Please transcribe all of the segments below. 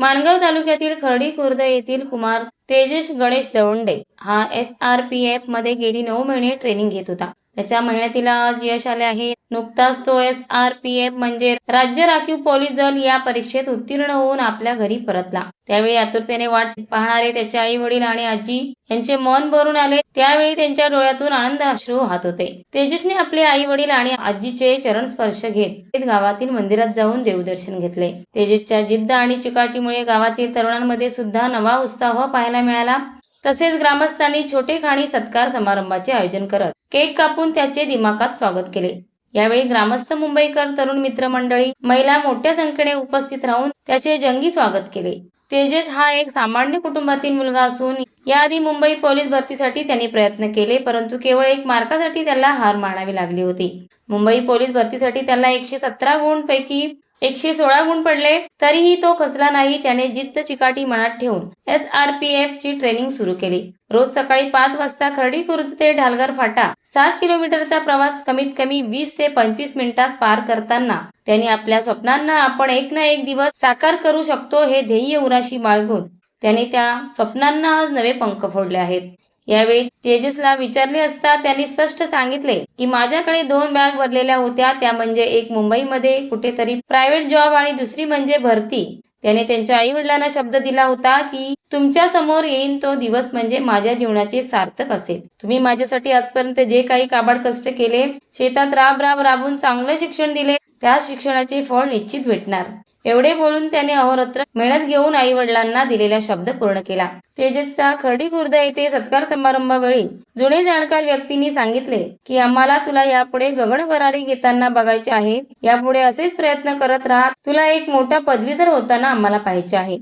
माणगाव तालुक्यातील खर्डी खुर्द येथील कुमार तेजस गणेश दवंडे हा एस आर पी एफमध्ये गेली नऊ महिने ट्रेनिंग घेत होता. त्याच्या मेहनतीला यश आले आहे. नुकताच तो एस आर पी एफ म्हणजे राज्य राखीव पोलीस दल या परीक्षेत उत्तीर्ण होऊन आपल्या घरी परतला. त्यावेळी आतुरतेने वाट पाहणारे त्याचे आई वडील आणि आजी यांचे मन भरून आले. त्यावेळी त्यांच्या डोळ्यातून आनंद अश्रू वाहत होते. तेजसने आपले आई वडील आणि आजीचे चरण स्पर्श घेत गावातील मंदिरात जाऊन देवदर्शन घेतले. तेजसच्या जिद्द आणि चिकाटीमुळे गावातील तरुणांमध्ये सुद्धा नवा उत्साह पाहायला मिळाला. तसेच ग्रामस्थांनी छोटे खाणी सत्कार समारंभाचे आयोजन करत केक कापून त्याचे दिमाखात स्वागत केले. यावेळी ग्रामस्थ मुंबईकर तरुण मित्रमंडळी महिला मोठ्या संख्येने उपस्थित राहून त्याचे जंगी स्वागत केले. तेजस हा एक सामान्य कुटुंबातील मुलगा असून याआधी मुंबई पोलीस भरतीसाठी त्यांनी प्रयत्न केले परंतु केवळ एक मार्कासाठी त्याला हार मानावी लागली होती. मुंबई पोलीस भरतीसाठी त्याला एकशे सतरा गुण पैकी एकशे सोळा गुण पडले तरीही तो खचला नाही त्याने जिद्द चिकाटी मनात ठेवून एस आर पी एफ ची ट्रेनिंग सुरू केली. रोज सकाळी पाच वाजता खर्डी खुर्द ते ढालगर फाटा सात किलोमीटरचा प्रवास कमीत कमी वीस ते पंचवीस मिनिटात पार करताना त्यांनी आपल्या स्वप्नांना आपण एक ना एक दिवस साकार करू शकतो हे ध्येय उराशी बाळगून त्याने त्या स्वप्नांना आज नवे पंख फोडले आहेत. यावेळी तेजसला विचारले असता त्यांनी स्पष्ट सांगितले की माझ्याकडे दोन बॅग भरलेल्या होत्या त्या म्हणजे एक मुंबईमध्ये कुठेतरी प्रायव्हेट जॉब आणि दुसरी म्हणजे भरती. त्याने त्यांच्या आई वडिलांना शब्द दिला होता की तुमच्यासमोर येईन तो दिवस म्हणजे माझ्या जीवनाचे सार्थक असेल. तुम्ही माझ्यासाठी आजपर्यंत जे काही काबाड कष्ट केले शेतात राब राब राबून चांगलं शिक्षण दिले त्या शिक्षणाचे फळ निश्चित भेटणार. एवढे बोलून त्याने अहोरात्र मेहनत घेऊन आई वडिलांना दिलेला शब्द पूर्ण केला. तेजसचा खर्डी खुर्द येथे सत्कार समारंभावेळी जुने जाणकार व्यक्तींनी सांगितले की आम्हाला तुला यापुढे गगन भरारी घेताना बघायचे आहे. यापुढे असेच प्रयत्न करत राहा. तुला एक मोठा पदवीधर होताना आम्हाला पाहायचे आहे.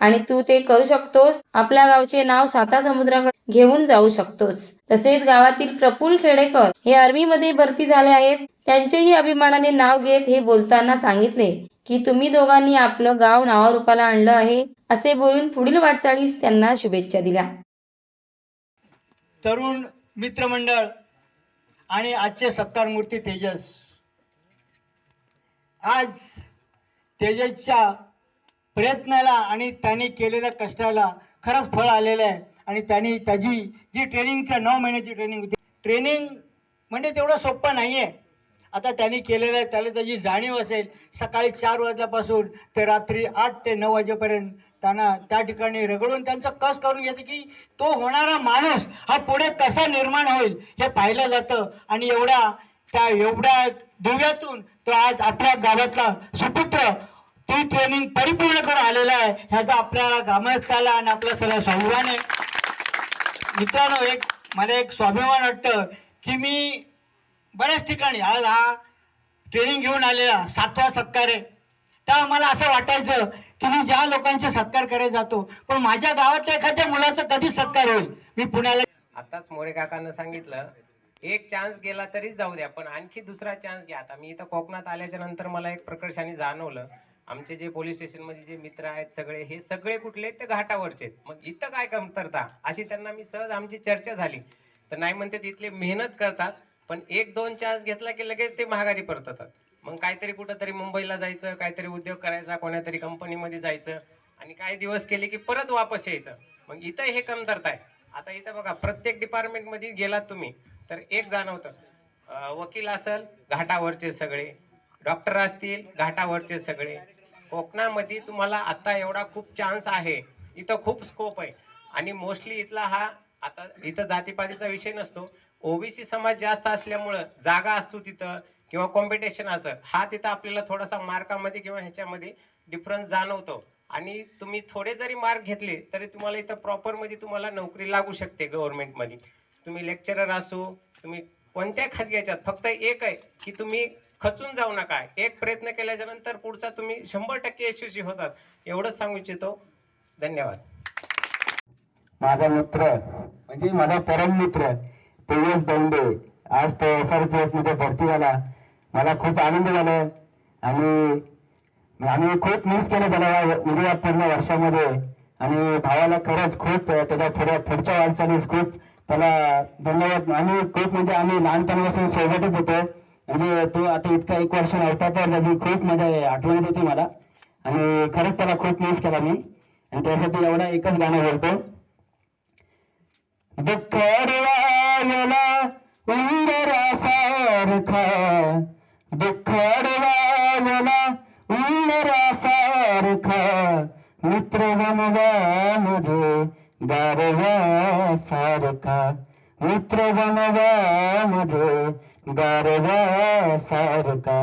आणि तू ते करू शकतोस. आपल्या गावचे नाव साता समुद्राकडे घेऊन जाऊ शकतोस. तसेच गावातील प्रफुल खेडेकर हे आर्मीमध्ये भरती झाले आहेत. त्यांचेही अभिमानाने नाव घेत हे बोलताना सांगितले की तुम्ही दोघांनी आपलं गाव नावारूपाला आणलं आहे असे बोलून पुढील वाटचाळीस त्यांना शुभेच्छा दिल्या. तरुण मित्रमंडळ आणि आजचे सत्कार मूर्ती तेजस. आज तेजसच्या प्रयत्नाला आणि त्याने केलेल्या कष्टाला खरंच फळ आलेलं आहे आणि त्यांनी त्याची जी ट्रेनिंगच्या नऊ महिन्याची ट्रेनिंग होती. ट्रेनिंग म्हणजे तेवढं सोपं नाही आहे आता त्यांनी केलेलं आहे त्याला त्याची जाणीव असेल सकाळी चार वाजल्यापासून ते रात्री आठ ते नऊ वाजेपर्यंत त्यांना त्या ठिकाणी रगडून त्यांचं कस करून घेते की तो होणारा माणूस हा पुढे कसा निर्माण होईल हे पाहिलं जातं. आणि एवढ्या त्या एवढ्या दिव्यातून तो आज आपल्या गावातला सुपुत्र ती ट्रेनिंग परिपूर्ण करून आलेला आहे ह्याचा आपल्याला ग्रामस्थाला आणि आपल्या सगळ्या सौराने मित्रांनो एक मला एक स्वाभिमान वाटतं की मी बऱ्याच ठिकाणी. आज हा ट्रेनिंग घेऊन आलेला सातवा सत्कार आहे. तेव्हा मला असं वाटायचं की मी ज्या लोकांचे सत्कार करायला जातो पण माझ्या गावातल्या एखाद्या मुलाचा कधीच सत्कार होईल. मी पुण्याला आताच मोरे काकांना सांगितलं एक चान्स गेला तरी जाऊ द्या पण आणखी दुसरा चान्स घ्या. आता मी इथं कोकणात आल्याच्यानंतर मला एक प्रकर्षाने जाणवलं आमचे जे पोलीस स्टेशनमध्ये जे मित्र आहेत सगळे हे सगळे कुठले ते घाटावरचे मग इथं काय कमतरता? अशी त्यांना मी सहज आमची चर्चा झाली. तर नाही म्हणते तिथले मेहनत करतात पण एक दोन चान्स घेतला की लगेच ते महागारी परततात. मग काहीतरी कुठंतरी मुंबईला जायचं काहीतरी उद्योग करायचा कोणातरी कंपनीमध्ये जायचं आणि काही दिवस केले की परत वापस यायचं. मग इथं हे कमतरता आहे. आता इथं बघा प्रत्येक डिपार्टमेंटमध्ये गेलात तुम्ही तर एक जाणवतं. वकील असेल घाटावरचे सगळे. डॉक्टर असतील घाटावरचे सगळे. कोकणामध्ये तुम्हाला आता एवढा खूप चान्स आहे. इथं खूप स्कोप आहे. आणि मोस्टली इथला हा आता इथं जातीपातीचा विषय नसतो ओबीसी समाज जास्त असल्यामुळं जागा असतो तिथं किंवा कॉम्पिटिशन असं. हा तिथं आपल्याला थोडासा मार्कामध्ये किंवा ह्याच्यामध्ये डिफरन्स जाणवतो. आणि तुम्ही थोडे जरी मार्क घेतले तरी तुम्हाला इथं प्रॉपरमध्ये तुम्हाला नोकरी लागू शकते गव्हर्नमेंटमध्ये तुम्ही लेक्चरर असो तुम्ही कोणत्या खाजगी याच्यात फक्त एक आहे की तुम्ही खचून जाऊ नका. एक प्रयत्न केल्याच्यानंतर पुढचा तुम्ही शंभर टक्के यशस्वी होतात एवढंच सांगू इच्छितो. धन्यवाद. माझा मित्र म्हणजे माझा परम मित्र तेजस दौंडे आज तो एस आर पी एफमध्ये भरती झाला. मला खूप आनंद झाला आणि आम्ही खूप मिस केलं त्याला या म्हणजे या पूर्ण वर्षामध्ये. आणि भावाला खरंच खूप त्याच्या पुढे पुढच्या वाटचालीस खूप त्याला धन्यवाद. आम्ही खूप म्हणजे आम्ही लहानपणापासून सोबतच होतो. म्हणजे तो आता इतका एक वर्ष नव्हता तर त्याची खूप मजा आठवण येते मला. आणि खरंच त्याला खूप मिस केला मी. आणि त्यासाठी एवढा एकच गाणं बोलतो. दुःख अडवायला उंदरासारखा दुःख अडवायला उंदरासारखा मित्र बनवामध्ये गारव्यासारखा मित्र बनवामध्ये गारव्यासारखा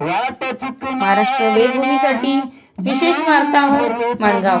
वाट चुक महाराष्ट्र वेगभूमीसाठी विशेष वार्ताहर मडगाव